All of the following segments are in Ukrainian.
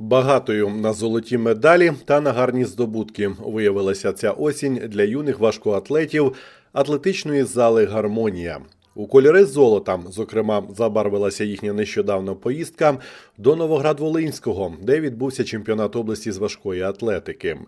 Багатою на золоті медалі та на гарні здобутки виявилася ця осінь для юних важкоатлетів атлетичної зали Гармонія. У кольори золота, зокрема, забарвилася їхня нещодавна поїздка до Новоград-Волинського, де відбувся чемпіонат області з важкої атлетики.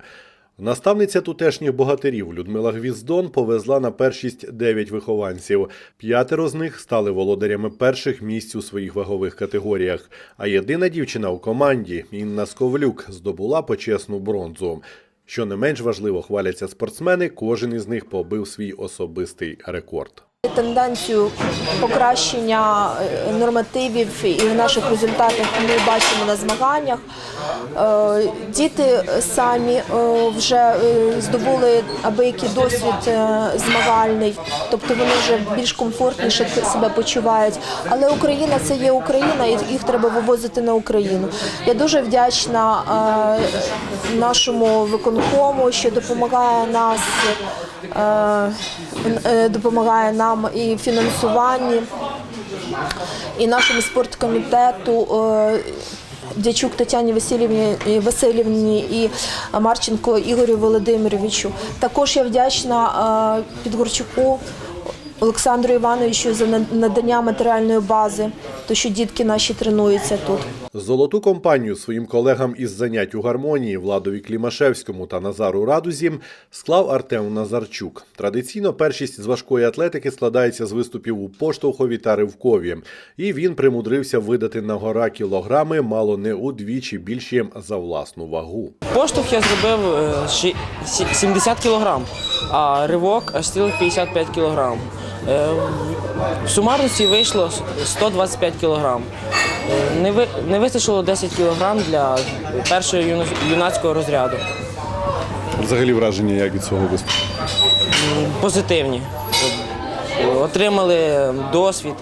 Наставниця тутешніх богатирів Людмила Гвіздон повезла на першість дев'ять вихованців. П'ятеро з них стали володарями перших місць у своїх вагових категоріях. А єдина дівчина у команді Інна Сковлюк здобула почесну бронзу. Що не менш важливо, хваляться спортсмени, кожен із них побив свій особистий рекорд. Тенденцію покращення е, нормативів і наших результатах ми бачимо на змаганнях. Е, Діти самі е, вже здобули абиякий досвід змагальний, тобто вони вже більш комфортніше себе почувають. Але Україна це є Україна, і їх треба вивозити на Україну. Я дуже вдячна нашому виконкому, що допомагає нас. Допомагає нам і в фінансуванні, і нашому спорткомітету. е, Дячук Тетяні Васильівні і Васильівні і Марченко Ігорю Володимировичу. Також я вдячна е, Підгорчуку Олександру Івановичу за на- надання матеріальної бази, то що дітки наші тренуються тут. Золоту компанію своїм колегам із занять у гармонії Владові Клімашевському та Назару Радузі склав Артем Назарчук. Традиційно першість з важкої атлетики складається з виступів у поштовхові та ривкові. І він примудрився видати на гора кілограми мало не удвічі більші за власну вагу. Поштовх я зробив е, ші- 70 кг, а ривок аж цілих 55 кг. Е, В сумарності вийшло 125 кг. Не, ви, не вистачило 10 кг для першого юнацького розряду. Взагалі враження як від свого виступу. Позитивні. Е, Отримали досвід.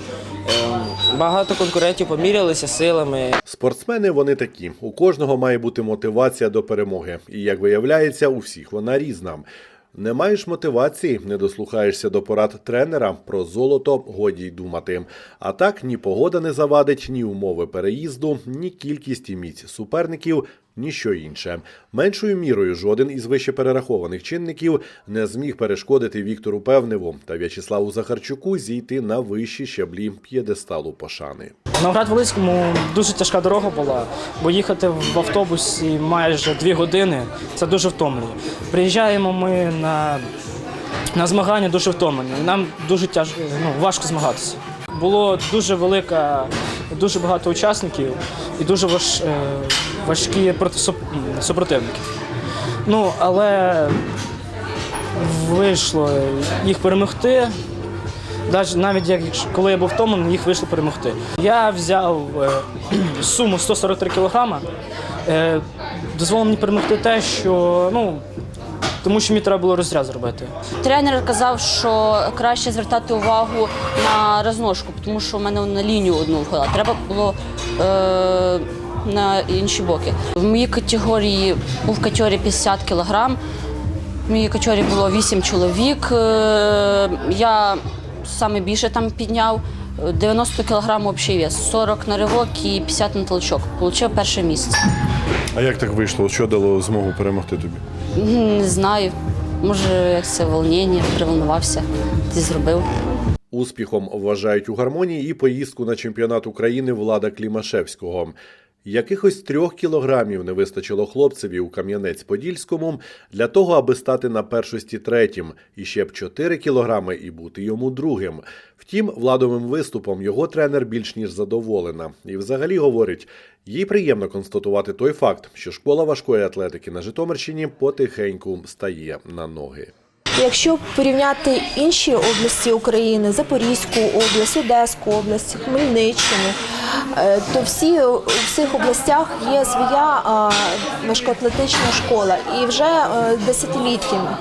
Е, Багато конкурентів помірялися силами. Спортсмени вони такі. У кожного має бути мотивація до перемоги. І як виявляється, у всіх вона різна. Не маєш мотивації, не дослухаєшся до порад тренера про золото, годі й думати. А так ні погода не завадить, ні умови переїзду, ні кількість і міць суперників, ні що інше. Меншою мірою жоден із вище перерахованих чинників не зміг перешкодити Віктору Певневу та В'ячеславу Захарчуку зійти на вищі щаблі п'єдесталу пошани. На град дуже тяжка дорога була, бо їхати в автобусі майже дві години це дуже втомлює. Приїжджаємо ми на, на змагання дуже втомлені. Нам дуже тяж, ну, важко змагатися. Було дуже велика, дуже багато учасників і дуже важ, е, важкі проти, суп- супротивники. Ну, але вийшло їх перемогти. Навіть, навіть як коли я був втомлений, їх вийшло перемогти. Я взяв е, суму 143 кілограма. Е, дозволив мені перемогти те, що ну тому що мені треба було розряд зробити. Тренер казав, що краще звертати увагу на розножку, тому що в мене на лінію одну входила. Треба було е, на інші боки. В моїй категорії був категорії 50 кг. В моїй категорії було 8 чоловік. Е, я саме більше там підняв. 90 кг общий вес, 40 на ривок і 50 на толчок. Получив перше місце. А як так вийшло? Що дало змогу перемогти тобі? Не знаю. Може, як це волнення, приволнувався, і зробив. Успіхом вважають у гармонії і поїздку на чемпіонат України Влада Клімашевського. Якихось трьох кілограмів не вистачило хлопцеві у Кам'янець-Подільському для того, аби стати на першості третім, і ще б 4 кілограми і бути йому другим. Втім, владовим виступом його тренер більш ніж задоволена. І взагалі говорить, їй приємно констатувати той факт, що школа важкої атлетики на Житомирщині потихеньку стає на ноги. Якщо порівняти інші області України, Запорізьку область, Одеську область, Хмельниччину, е, то всі у всіх областях є своя важкоатлетична школа і вже е, десятиліттями.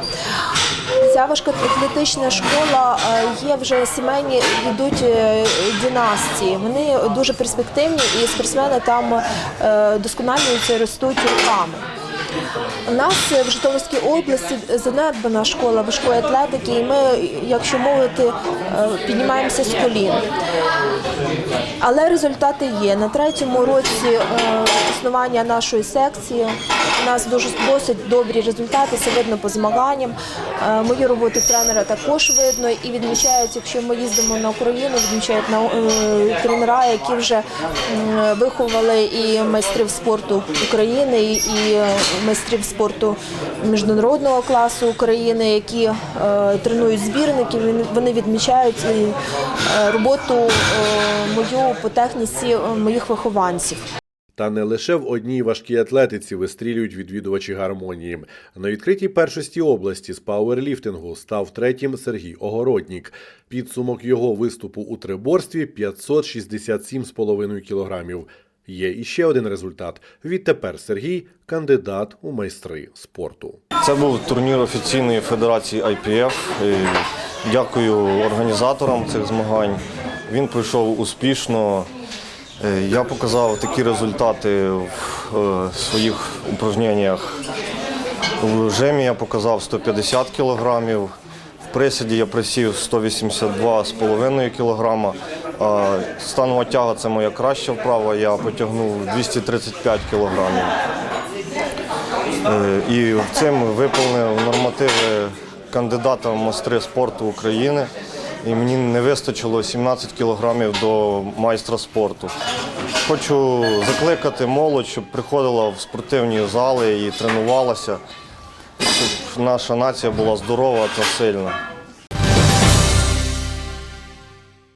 Ця важкоатлетична школа е, є вже сімейні йдуть династії. Вони дуже перспективні і спортсмени там досконалюються ростуть роками. У нас в Житомирській області занедбана школа важкої атлетики, і ми, якщо мовити, е, піднімаємося з колін. Але результати є. На третьому році е, існування нашої секції у нас дуже досить добрі результати. Це видно по змаганням. Е, мою роботу тренера також видно і відмічають, якщо ми їздимо на Україну, відмічають на тренера, які вже виховали і майстрів спорту України, і, е, майстрів спорту міжнародного класу України, які е, тренують збірників. Вони- відмічають і, е, роботу е, мою по техніці моїх вихованців. Та не лише в одній важкій атлетиці вистрілюють відвідувачі гармонії. На відкритій першості області з пауерліфтингу став третім Сергій Огороднік. Підсумок його виступу у триборстві 567,5 кілограмів. Є іще один результат. Відтепер Сергій кандидат у майстри спорту. Це був турнір офіційної федерації IPF. Дякую організаторам цих змагань. Він пройшов успішно. Е, Я показав такі результати в е, своїх упражненнях. В жемі я показав 150 кілограмів, в присіді я присів 182,5 кілограма. Станова тяга це моя краща вправа, я потягнув 235 кілограмів. Е, І цим виповнив нормативи кандидата в майстри спорту України. І мені не вистачило 17 кілограмів до майстра спорту. Хочу закликати молодь, щоб приходила в спортивні зали і тренувалася, щоб наша нація була здорова та сильна.